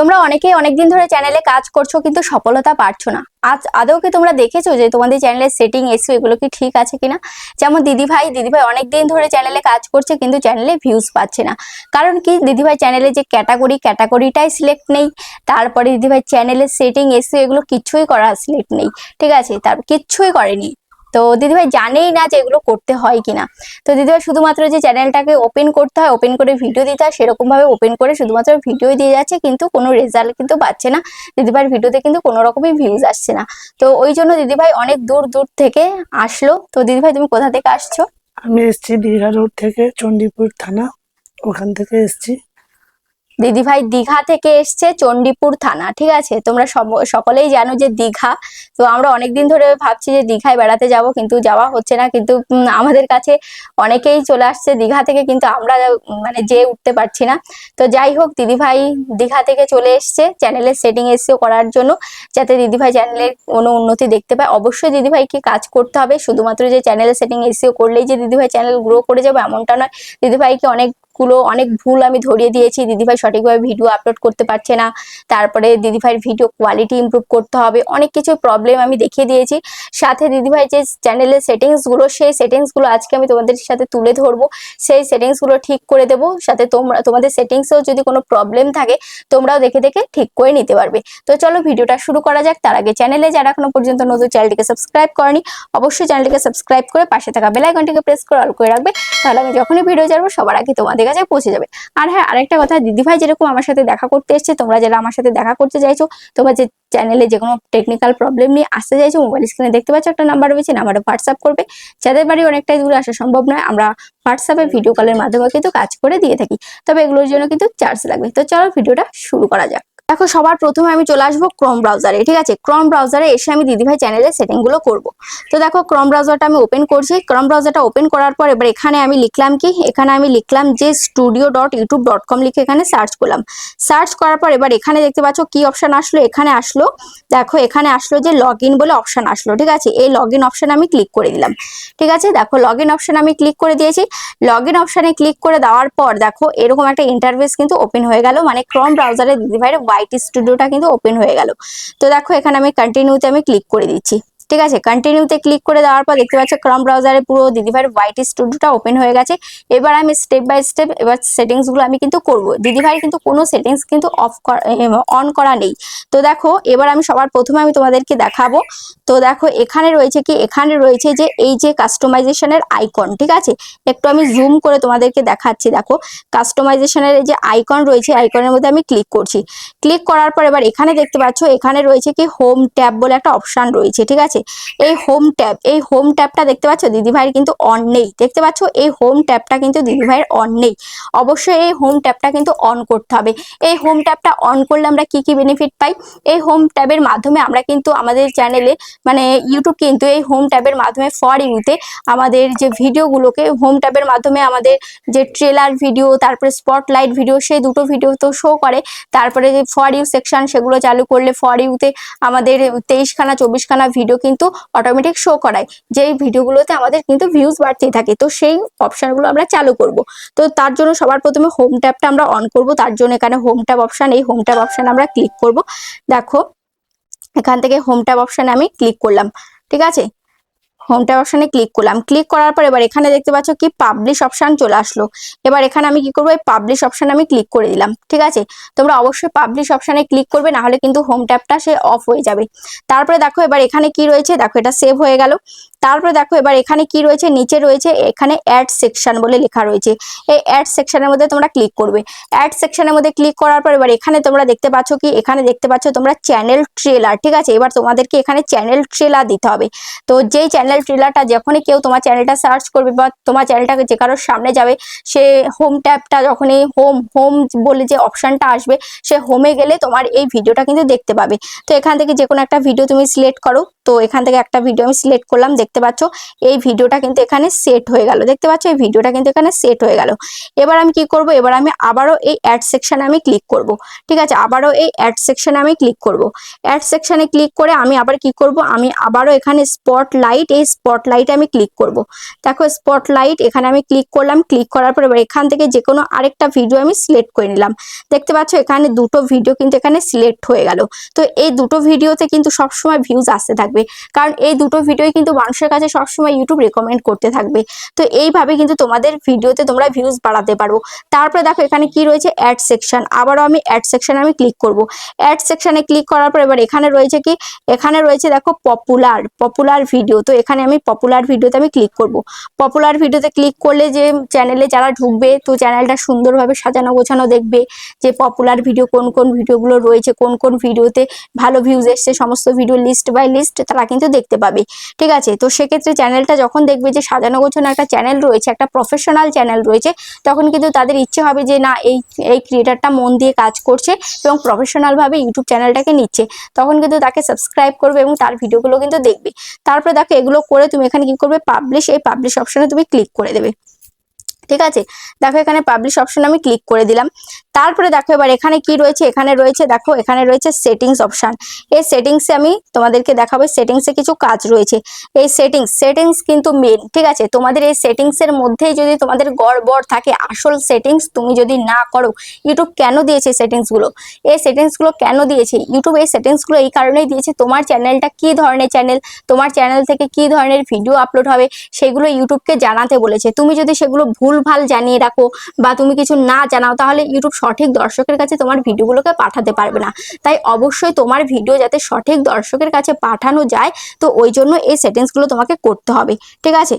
তোমরা অনেকেই অনেকদিন ধরে চ্যানেলে কাজ করছ, কিন্তু সফলতা পাচ্ছ না। আজ আদৌ কি তোমরা দেখেছ যে তোমাদের চ্যানেলের সেটিং এসিও এগুলো কি ঠিক আছে কিনা? যেমন দিদিভাই দিদিভাই অনেকদিন ধরে চ্যানেলে কাজ করছে, কিন্তু চ্যানেলে ভিউজ পাচ্ছে না। কারণ কি? দিদিভাই চ্যানেলে যে ক্যাটাগরি ক্যাটাগরিটাই সিলেক্ট নেই। তারপরে দিদিভাই চ্যানেলের সেটিং এসিও এগুলো কিচ্ছুই করা সিলেক্ট নেই। ঠিক আছে? তার কিচ্ছুই করেনি। তো দিদিভাই জানেই না যে এগুলো করতে হয় কিনা। তো দিদিভাই শুধুমাত্র যে চ্যানেলটাকে ওপেন করতে হয় ওপেন করে ভিডিও দিতে হয়, সেরকমভাবে ওপেন করে শুধুমাত্র ভিডিও দিয়ে যাচ্ছে, কিন্তু কোনো রেজাল্ট কিন্তু পাচ্ছে না। দিদিভাইয়ের ভিডিওতে কিন্তু কোনো রকমই ভিউজ আসছে না। তো ওই জন্য দিদিভাই অনেক দূর দূর থেকে আসলো। তো দিদিভাই, তুমি কোথা থেকে আসছো? আমি এসেছি দীঘা রোড থেকে চণ্ডীপুর থানা। ওখান থেকে এসেছি। দিদিভাই দীঘা থেকে এসছে চণ্ডীপুর থানা, ঠিক আছে? তোমরা সকলেই জানো যে দীঘা, তো আমরা অনেকদিন ধরে ভাবছি যে দীঘায় বেড়াতে যাব, কিন্তু যাওয়া হচ্ছে না, কিন্তু আমাদের কাছে অনেকেই চলে আসছে দীঘা থেকে, কিন্তু আমরা মানে যেয়ে উঠতে পারছি না। তো যাই হোক, দিদিভাই দীঘা থেকে চলে এসছে চ্যানেলের সেটিং এসিও করার জন্য, যাতে দিদিভাই চ্যানেলের কোনো উন্নতি দেখতে পায়। অবশ্যই দিদিভাইকে কাজ করতে হবে, শুধুমাত্র যে চ্যানেলের সেটিং এসিও করলেই যে দিদিভাই চ্যানেল গ্রো করে যাবে, এমনটা নয়। দিদিভাইকে অনেকগুলো অনেক ভুল আমি ধরিয়ে দিয়েছি। দিদিভাই সঠিকভাবে ভিডিও আপলোড করতে পারছে না। তারপরে দিদিভাইয়ের ভিডিও কোয়ালিটি ইমপ্রুভ করতে হবে। অনেক কিছু প্রবলেম আমি দেখিয়ে দিয়েছি। সাথে দিদিভাই যে চ্যানেলের সেটিংসগুলো সেই সেটিংসগুলো আজকে আমি তোমাদের সাথে তুলে ধরবো। সেই সেটিংসগুলো ঠিক করে দেবো। সাথে তোমরা, তোমাদের সেটিংসেও যদি কোনো প্রবলেম থাকে, তোমরাও দেখে দেখে ঠিক করে নিতে পারবে। তো চলো ভিডিওটা শুরু করা যাক। তার আগে চ্যানেলে যারা এখনও পর্যন্ত নতুন চ্যানেলটিকে সাবস্ক্রাইব করেনি, অবশ্যই চ্যানেলটিকে সাবস্ক্রাইব করে পাশে থাকা বেল আইকনটিকে প্রেস করে অল করে রাখবে। তাহলে আমি যখনই ভিডিও যাব সবার আগে তোমাদের কাছে পৌঁছে যাবে। আর হ্যাঁ আরেকটা কথা, দিদিভাই যেরকম আমার সাথে দেখা করতে এসছে, তোমরা যারা আমার সাথে দেখা করতে চাইছো তোমরা যে চ্যানেলে যে কোনো টেকনিক্যাল প্রবলেম নিয়ে আসতে চাইছো মোবাইল স্ক্রিনে দেখতে পাচ্ছ একটা নাম্বার রয়েছে নাম্বারে হোয়াটসঅ্যাপ করবে। যাদের বাড়ি অনেকটাই দূরে, আসা সম্ভব নয়, আমরা হোয়াটসঅ্যাপে ভিডিও কলের মাধ্যমে কিন্তু কাজ করে দিয়ে থাকি। তবে এগুলোর জন্য কিন্তু চার্জ লাগবে। তো চলো ভিডিওটা শুরু করা যাক। দেখো সবার প্রথমে আমি চলে আসব ক্রোম ব্রাউজারে ঠিক আছে? ক্রোম ব্রাউজারে এসে আমি দিদিভাই চ্যানেলের সেটিংগুলো করব। তো দেখো ক্রোম ব্রাউজারটা আমি ওপেন করছি। ক্রোম ব্রাউজারটা ওপেন করার পর এবার এখানে আমি লিখলাম কি? এখানে আমি লিখলাম যে studio dot YouTube dot com লিখে এখানে সার্চ করলাম। সার্চ করার পর এবার এখানে দেখতে পাচ্ছ কি অপশন আসলো? এখানে আসলো, দেখো, এখানে আসলো যে লগ ইন বলে অপশন আসলো, ঠিক আছে? এই লগ ইন অপশন আমি ক্লিক করে দিলাম। ঠিক আছে? দেখো লগ ইন অপশন আমি ক্লিক করে দিয়েছি। লগ ইন অপশনে ক্লিক করে দেওয়ার পর দেখো, এরকম একটা ইন্টারভেস কিন্তু ওপেন হয়ে গেল। মানে ক্রম ব্রাউজারে দিদিভাইয়ের হোয়াইট স্টুডিওটা কিন্তু ওপেন হয়ে গেল। তো দেখো এখানে আমি কন্টিনিউতে আমি ক্লিক করে দিচ্ছি। ঠিক আছে? কন্টিনিউতে ক্লিক করে দেওয়ার পর দেখতে পাচ্ছ ক্রম ব্রাউজারে পুরো দিদিভাইয়ের হোয়াইট স্টুডিওটা ওপেন হয়ে গেছে। এবার আমি স্টেপ বাই স্টেপ এবার সেটিংসগুলো আমি কিন্তু করব। দিদিভাইয়ের কিন্তু কোনো সেটিংস কিন্তু অফ অন করা নেই। তো দেখো, এবার আমি সবার প্রথমে আমি তোমাদেরকে দেখাবো। তো দেখো, এখানে রয়েছে কি? এখানে রয়েছে যে এই যে কাস্টমাইজেশনের আইকন ঠিক আছে? একটু আমি জুম করে তোমাদেরকে দেখাচ্ছি। দেখো কাস্টমাইজেশনের যে আইকন রয়েছে আইকনের মধ্যে আমি ক্লিক করছি। ক্লিক করার পর এবার এখানে দেখতে পাচ্ছ, এখানে রয়েছে কি? হোম ট্যাব বলে একটা অপশন রয়েছে, ঠিক আছে? এই হোম ট্যাব এই হোম ট্যাবটা দেখতে পাচ্ছ? দিদিভাইয়ের কিন্তু অন নেই। দেখতে পাচ্ছ? এই হোম ট্যাবটা কিন্তু দিদিভাইয়ের অন নেই। অবশ্যই এই হোম ট্যাবটা কিন্তু অন করতে হবে। এই হোম ট্যাবটা অন করলে আমরা কি কি বেনিফিট পাই? এই হোম ট্যাবের মাধ্যমে আমরা কিন্তু আমাদের চ্যানেলে মানে ইউটিউব কিন্তু এই হোম ট্যাবের মাধ্যমে ফর ইউতে আমাদের যে ভিডিওগুলোকে হোম ট্যাবের মাধ্যমে আমাদের যে ট্রেলার ভিডিও তারপরে স্পটলাইট ভিডিও সেই দুটো ভিডিও তো শো করে। তারপরে যে ফর ইউ সেকশন সেগুলো চালু করলে ফর ইউতে আমাদের তেইশখানা, চব্বিশখানা ভিডিও কিন্তু অটোমেটিক শো করায়। যে ভিডিওগুলোতে আমাদের কিন্তু ভিউজ বাড়তেই থাকে, তো সেই অপশানগুলো আমরা চালু করব। তো তার জন্য সবার প্রথমে হোম ট্যাবটা আমরা অন করব। তার জন্য এখানে হোম ট্যাব অপশান এই হোম ট্যাব অপশান আমরা ক্লিক করব। দেখো, এখান থেকে হোম ট্যাব অপশানে আমি ক্লিক করলাম। ঠিক আছে? হোম ট্যাব অপশানে ক্লিক করলাম। ক্লিক করার পর এবার এখানে দেখতে পাচ্ছ কি পাবলিশ অপশান চলে আসলো। এবার এখানে আমি কি করব? এই পাবলিশ অপশানে আমি ক্লিক করে দিলাম, ঠিক আছে? তোমরা অবশ্যই পাবলিশ অপশানে ক্লিক করবে না হলে কিন্তু হোম ট্যাবটা সে অফ হয়ে যাবে। তারপরে দেখো এবার এখানে কি রয়েছে? দেখো এটা সেভ হয়ে গেল। তারপরে দেখো এবার এখানে কি রয়েছে? নিচে রয়েছে এখানে অ্যাড সেকশন বলে লেখা রয়েছে। এই অ্যাড সেকশনের মধ্যে তোমরা ক্লিক করবে। অ্যাড সেকশনের মধ্যে ক্লিক করার পর এবার এখানে তোমরা দেখতে পাচ্ছ কি? এখানে দেখতে পাচ্ছ তোমরা চ্যানেল ট্রেলার ঠিক আছে? এবার তোমাদেরকে এখানে চ্যানেল ট্রেলার দিতে হবে। তো যেই চ্যানেল ট্রেলারটা যখনই কেউ তোমার চ্যানেলটা সার্চ করবে বা তোমার চ্যানেলটাকে যে কারোর সামনে যাবে, সে হোম ট্যাবটা যখনই হোম হোম বলে যে অপশনটা আসবে, সে হোমে গেলে তোমার এই ভিডিওটা কিন্তু দেখতে পাবে। তো এখান থেকে যে কোনো একটা ভিডিও তুমি সিলেক্ট করো। তো এখান থেকে একটা ভিডিও আমি সিলেক্ট করলাম, দেখতে পাচ্ছ? এই ভিডিওটা কিন্তু এখানে সেট হয়ে গেল। দেখতে পাচ্ছ? এই ভিডিওটা কিন্তু এখানে সেট হয়ে গেল। এবার আমি কি করব? এবার আমি আবারও এই অ্যাড সেকশনে আমি ক্লিক করব। ঠিক আছে? আবারও এই অ্যাড সেকশনে আমি ক্লিক করব। অ্যাড সেকশনে ক্লিক করে আমি আবার কি করব? আমি আবারও এখানে স্পট লাইট এই স্পট লাইটে আমি ক্লিক করব। দেখো স্পট লাইট এখানে আমি ক্লিক করলাম। ক্লিক করার পর এবার এখান থেকে যে কোনো আরেকটা ভিডিও আমি সিলেক্ট করে নিলাম। দেখতে পাচ্ছ? এখানে দুটো ভিডিও কিন্তু এখানে সিলেক্ট হয়ে গেল। তো এই দুটো ভিডিওতে কিন্তু সবসময় ভিউজ আসতে থাকবে। কারণ এই দুটো ভিডিওই কিন্তু মানুষের কাছে সবসময় ইউটিউব রেকমেন্ড করতে থাকবে। তো এইভাবে কিন্তু তোমাদের ভিডিওতে তোমরা ভিউজ বাড়াতে পারো। তারপরে দেখো এখানে কি রয়েছে অ্যাড সেকশন আবারও আমি অ্যাড সেকশনে আমি ক্লিক করব। অ্যাড সেকশনে ক্লিক করার পর এবার এখানে রয়েছে কি? এখানে রয়েছে দেখো পপুলার পপুলার ভিডিও তো এখানে আমি পপুলার ভিডিওতে আমি ক্লিক করব। পপুলার ভিডিওতে ক্লিক করলে যে চ্যানেলে যারা ঢুকবে, তো চ্যানেলটা সুন্দরভাবে সাজানো গোছানো দেখবে যে পপুলার ভিডিও কোন কোন ভিডিওগুলো রয়েছে, কোন কোন ভিডিওতে ভালো ভিউজ এসছে, সমস্ত ভিডিও লিস্ট বাই লিস্ট তারা কিন্তু দেখতে পাবে। ঠিক আছে? তো সেক্ষেত্রে চ্যানেলটা যখন দেখবে যে সাজানো গোছানো একটা চ্যানেল রয়েছে, একটা প্রফেশনাল চ্যানেল রয়েছে, তখন কিন্তু তাদের ইচ্ছে হবে যে না, এই এই ক্রিয়েটারটা মন দিয়ে কাজ করছে এবং প্রফেশনালভাবে ইউটিউব চ্যানেলটাকে নিচ্ছে। তখন কিন্তু তাকে সাবস্ক্রাইব করবে এবং তার ভিডিওগুলো কিন্তু দেখবে। তারপরে দেখো এগুলো করে তুমি এখানে কি করবে? পাবলিশ এই পাবলিশ অপশনে তুমি ক্লিক করে দেবে। ঠিক আছে? দেখো এখানে পাবলিশ অপশন আমি ক্লিক করে দিলাম। তারপরে দেখো এবার এখানে কি রয়েছে? এখানে রয়েছে দেখো, এখানে রয়েছে সেটিংস অপশন এই সেটিংসে আমি তোমাদেরকে দেখাবো সেটিংসে কিছু কাজ রয়েছে। এই সেটিংস সেটিংস কিন্তু মেন ঠিক আছে? তোমাদের এই সেটিংসের মধ্যেই যদি তোমাদের গড়বড় থাকে, আসল সেটিংস তুমি যদি না করো ইউটিউব কেন দিয়েছে সেটিংসগুলো এই সেটিংসগুলো কেন দিয়েছে? ইউটিউব এই সেটিংসগুলো এই কারণেই দিয়েছে। তোমার চ্যানেলটা কি ধরনের চ্যানেল তোমার চ্যানেল থেকে কি ধরনের ভিডিও আপলোড হবে? সেগুলো ইউটিউবকে জানাতে বলেছে। তুমি যদি সেগুলো ভুলভাল জানিয়ে রাখো বা তুমি কিছু না জানাও, তাহলে ইউটিউব সঠিক দর্শকের কাছে তোমার ভিডিওগুলোকে পাঠাতে পারবে না। তাই অবশ্যই তোমার ভিডিও যাতে সঠিক দর্শকের কাছে পাঠানো যায়, তো ওই জন্য এই সেটিংসগুলো তোমাকে করতে হবে। ঠিক আছে?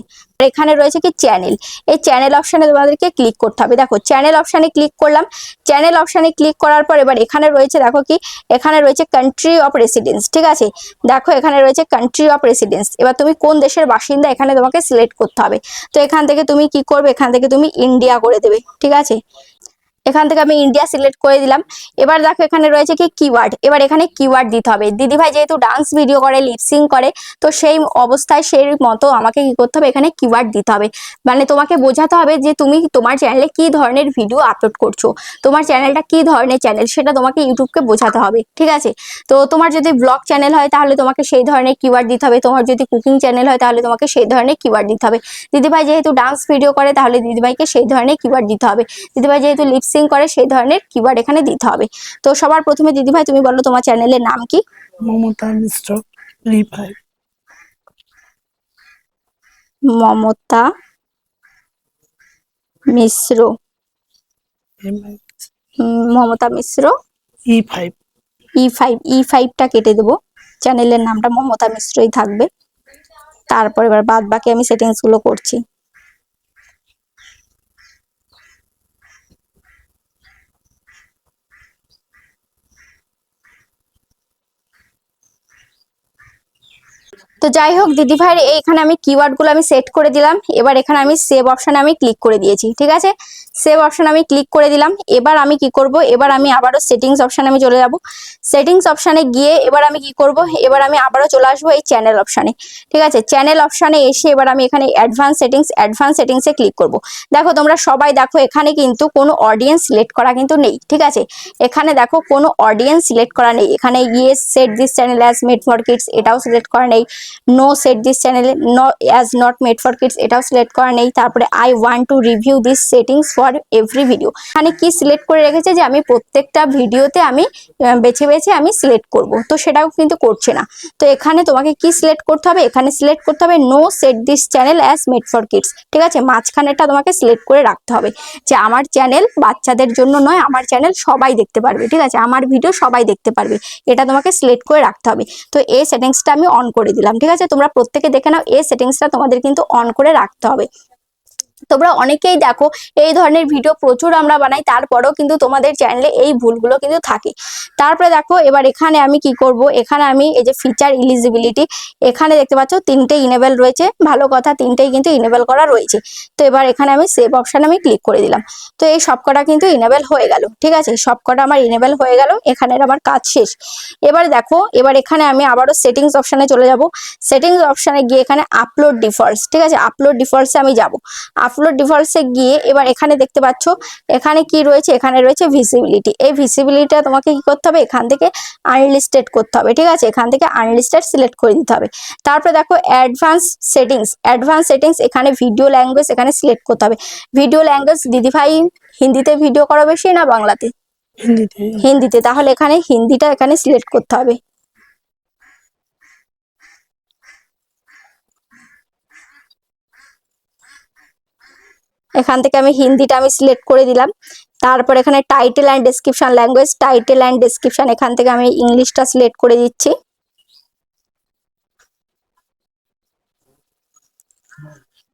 এখানে রয়েছে কি চ্যানেল এই চ্যানেল অপশানে তোমাদেরকে ক্লিক করতে হবে। দেখো চ্যানেল অপশানে ক্লিক করলাম। চ্যানেল অপশানে ক্লিক করার পর এবার এখানে রয়েছে, দেখো কি, এখানে রয়েছে কান্ট্রি অফ রেসিডেন্স ঠিক আছে? দেখো, এখানে রয়েছে কান্ট্রি অফ রেসিডেন্স এবার তুমি কোন দেশের বাসিন্দা, এখানে তোমাকে সিলেক্ট করতে হবে। তো এখান থেকে তুমি কি করবে? এখান থেকে তুমি ইন্ডিয়া করে দেবে, ঠিক আছে? এখান থেকে আমি ইন্ডিয়া সিলেক্ট করে দিলাম। এবার দেখো এখানে রয়েছে কি কিওয়ার্ড এবার এখানে কিওয়ার্ড দিতে হবে। দিদিভাই যেহেতু ডান্স ভিডিও করে লিপসিং করে, তো সেই অবস্থায় সেই মতো আমাকে কি করতে হবে? এখানে কিওয়ার্ড দিতে হবে। মানে তোমাকে বোঝাতে হবে যে তুমি তোমার চ্যানেলে কি ধরনের ভিডিও আপলোড করছ। তোমার চ্যানেলটা কি ধরনের চ্যানেল সেটা তোমাকে ইউটিউবকে বোঝাতে হবে। ঠিক আছে? তো তোমার যদি ব্লগ চ্যানেল হয়, তাহলে তোমাকে সেই ধরনের কিওয়ার্ড দিতে হবে। তোমার যদি কুকিং চ্যানেল হয়, তাহলে তোমাকে সেই ধরনের কিওয়ার্ড দিতে হবে। দিদিভাই যেহেতু ডান্স ভিডিও করে, তাহলে দিদিভাইকে সেই ধরনের কিওয়ার্ড দিতে হবে। দিদিভাই যেহেতু লিপসিং করে সেই ধরনের কিওয়ার্ড এখানে দিতে হবে। তো সবার প্রথমে দিদিভাই তুমি বলো তোমার চ্যানেলের নাম কি? Mamata Mishra রিফাই Mamata Mishra. Mamata Mishra? E five E five E ফাইভটা কেটে দেবো। চ্যানেলের নামটা মমতা মিশ্রই থাকবে। তারপর এবার বাদ বাকি আমি সেটিংসগুলো করছি। তো যাই হোক, দিদি ভাইয়ের এইখানে আমি কিওয়ার্ডগুলো আমি সেট করে দিলাম। এবার এখানে আমি সেভ অপশনে আমি ক্লিক করে দিয়েছি, ঠিক আছে? সেভ অপশন আমি ক্লিক করে দিলাম। এবার আমি কি করব? এবার আমি আবারও সেটিংস অপশানে আমি চলে যাব। সেটিংস অপশানে গিয়ে এবার আমি কি করব? এবার আমি আবারও চলে আসব এই চ্যানেল অপশানে ঠিক আছে? চ্যানেল অপশানে এসে এবার আমি এখানে অ্যাডভান্স সেটিংস অ্যাডভান্স সেটিংসে ক্লিক করব। দেখো, তোমরা সবাই দেখো, এখানে কিন্তু কোনো অডিয়েন্স সিলেক্ট করা কিন্তু নেই, ঠিক আছে? এখানে দেখো, কোনো অডিয়েন্স সিলেক্ট করা নেই। এখানে yes set this channel as made for kids এটাও সিলেক্ট করা নেই। No set this channel as not made for kids এটাও সিলেক্ট করা নেই। তারপরে I want to review this settings for every video মানে কি সিলেক্ট করে রেখেছে যে আমি প্রত্যেকটা ভিডিওতে আমি বেছে বেছে আমি সিলেক্ট করব। তো সেটাও কিন্তু করছে না। তো এখানে তোমাকে কি সিলেক্ট করতে হবে? এখানে সিলেক্ট করতে হবে no set this channel as made for kids ঠিক আছে? মাঝখানেটা তোমাকে সিলেক্ট করে রাখতে হবে। যে আমার চ্যানেল বাচ্চাদের জন্য নয়, আমার চ্যানেল সবাই দেখতে পারবে। ঠিক আছে? আমার ভিডিও সবাই দেখতে পারবে। এটা তোমাকে সিলেক্ট করে রাখতে হবে। তো এই সেটিংসটা আমি অন করে দিলাম। ঠিক আছে? তোমরা প্রত্যেকে দেখে নাও এই সেটিংসটা তোমাদের কিন্তু অন করে রাখতে হবে। তোমরা অনেকেই দেখো, এই ধরনের ভিডিও প্রচুর আমরা বানাই, তারপরেও কিন্তু তোমাদের চ্যানেলে এই ভুলগুলো কিন্তু থাকে। তারপরে দেখো, এবার এখানে আমি কি করব? এখানে আমি এই যে ফিচার ইলিজিবিলিটি এখানে দেখতে পাচ্ছ তিনটে ইনেবল রয়েছে। ভালো কথা, তিনটেই কিন্তু ইনেবল করা রয়েছে। তো এবার এখানে আমি সেভ অপশন আমি ক্লিক করে দিলাম। তো এই সবকটা কিন্তু ইনেবল হয়ে গেল, ঠিক আছে? সবকটা আমার ইনেবল হয়ে গেল, এখানের আমার কাজ শেষ। এবার দেখো, এবার এখানে আমি আবারও সেটিংস অপশানে চলে যাব। সেটিংস অপশানে গিয়ে এখানে আপলোড ডিফল্টস ঠিক আছে? আপলোড ডিফল্টসে আমি যাব। আপলোড ডিফল্টসে গিয়ে এবার এখানে দেখতে পাচ্ছ এখানে কি রয়েছে? এখানে রয়েছে ভিসিবিলিটি এই ভিজিবিলিটিটা তোমাকে কি করতে হবে? এখান থেকে আনলিস্টেড করতে হবে ঠিক আছে? এখান থেকে আনলিস্টেড সিলেক্ট করে দিতে হবে। তারপরে দেখো অ্যাডভান্স সেটিংস অ্যাডভান্স সেটিংস এখানে ভিডিও ল্যাঙ্গুয়েজ এখানে সিলেক্ট করতে হবে। ভিডিও ল্যাঙ্গুয়েজ দিদিভাই হিন্দিতে ভিডিও করা বেশি না বাংলাতে? হিন্দিতে। তাহলে এখানে হিন্দিটা এখানে সিলেক্ট করতে হবে। এখান থেকে আমি হিন্দিটা আমি সিলেক্ট করে দিলাম। তারপর এখানে title and description language title and description এখান থেকে আমি ইংলিশটা সিলেক্ট করে দিচ্ছি।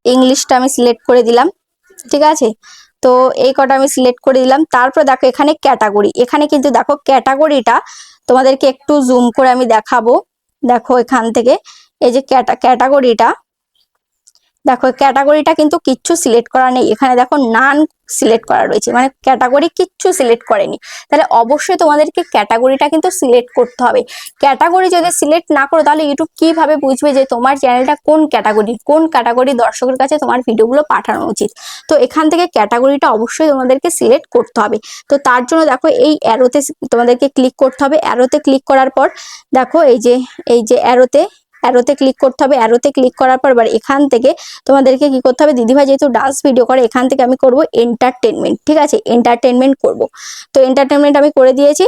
ইংলিশটা আমি সিলেক্ট করে দিলাম, ঠিক আছে? তো এই কটা আমি সিলেক্ট করে দিলাম। তারপর দেখো এখানে ক্যাটাগরি এখানে কিন্তু দেখো ক্যাটাগরিটা তোমাদেরকে একটু জুম করে আমি দেখাবো। দেখো এখান থেকে, এই যে ক্যাটাগরিটা দেখো ক্যাটাগরিটা কিন্তু কিচ্ছু সিলেক্ট করা নেই। এখানে দেখো নান সিলেক্ট করা রয়েছে। মানে ক্যাটাগরি কিচ্ছু সিলেক্ট করেনি। তাহলে অবশ্যই তোমাদেরকে ক্যাটাগরিটা কিন্তু সিলেক্ট করতে হবে। ক্যাটাগরি যদি সিলেক্ট না করো, তাহলে ইউটিউব কীভাবে বুঝবে যে তোমার চ্যানেলটা কোন ক্যাটাগরি কোন ক্যাটাগরি দর্শকের কাছে তোমার ভিডিওগুলো পাঠানো উচিত? তো এখান থেকে ক্যাটাগরিটা অবশ্যই তোমাদেরকে সিলেক্ট করতে হবে। তো তার জন্য দেখো, এই অ্যারোতে তোমাদেরকে ক্লিক করতে হবে। অ্যারোতে ক্লিক করার পর দেখো, এই যে এই যে অ্যারোতে অ্যারোতে ক্লিক করতে হবে। অ্যারোতে ক্লিক করার পর এবার এখান থেকে তোমাদেরকে কি করতে হবে? দিদিভাই যেহেতু ডান্স ভিডিও করে, এখান থেকে আমি করব এন্টারটেনমেন্ট ঠিক আছে? এন্টারটেনমেন্ট করব। তো এন্টারটেনমেন্ট আমি করে দিয়েছি।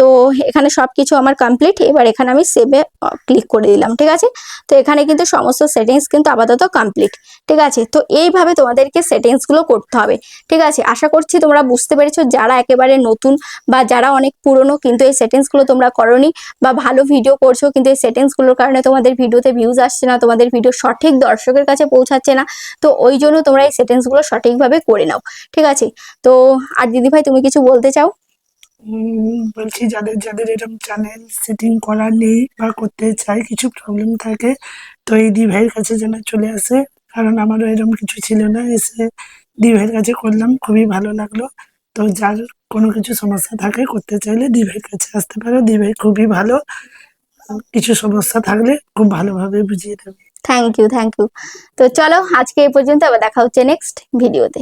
তো এখানে সব কিছু আমার কমপ্লিট এবার এখানে আমি সেভে ক্লিক করে দিলাম, ঠিক আছে? তো এখানে কিন্তু সমস্ত সেটিংস কিন্তু আপাতত কমপ্লিট ঠিক আছে? তো এইভাবে তোমাদেরকে সেটিংসগুলো করতে হবে, ঠিক আছে? আশা করছি তোমরা বুঝতে পেরেছ, যারা একেবারে নতুন বা যারা অনেক পুরনো কিন্তু এই সেটিংসগুলো তোমরা করনি বা ভালো ভিডিও করছ কিন্তু এই সেটিংসগুলোর কারণে তোমাদের ভিডিওতে ভিউজ আসছে না, তোমাদের ভিডিও সঠিক দর্শকের কাছে পৌঁছাচ্ছে না, তো ওই জন্য তোমরা এই সেটিংসগুলো সঠিকভাবে করে নাও, ঠিক আছে? তো আর দিদিভাই, তুমি কিছু বলতে চাও? বলছি যাদের যাদের এরকম চ্যানেল সেটিং করা নেই বা করতে চায় কিছু প্রবলেম থাকে, তো এই দি ভাইয়ের কাছে যেন চলে আসে। কারণ আমারও এরকম কিছু ছিল না, এসে দি ভাইয়ের কাছে করলাম, খুবই ভালো লাগল। তো যার কোনো কিছু সমস্যা থাকে, করতে চাইলে দি ভাইয়ের কাছে আসতে পারো। দি ভাই খুবই ভালো। কিছু সমস্যা থাকলে খুব ভালোভাবে বুঝিয়ে দেবে। থ্যাংক ইউ থ্যাংক ইউ তো চলো, আজকে এই পর্যন্ত, আবার দেখা হচ্ছে নেক্সট ভিডিওতে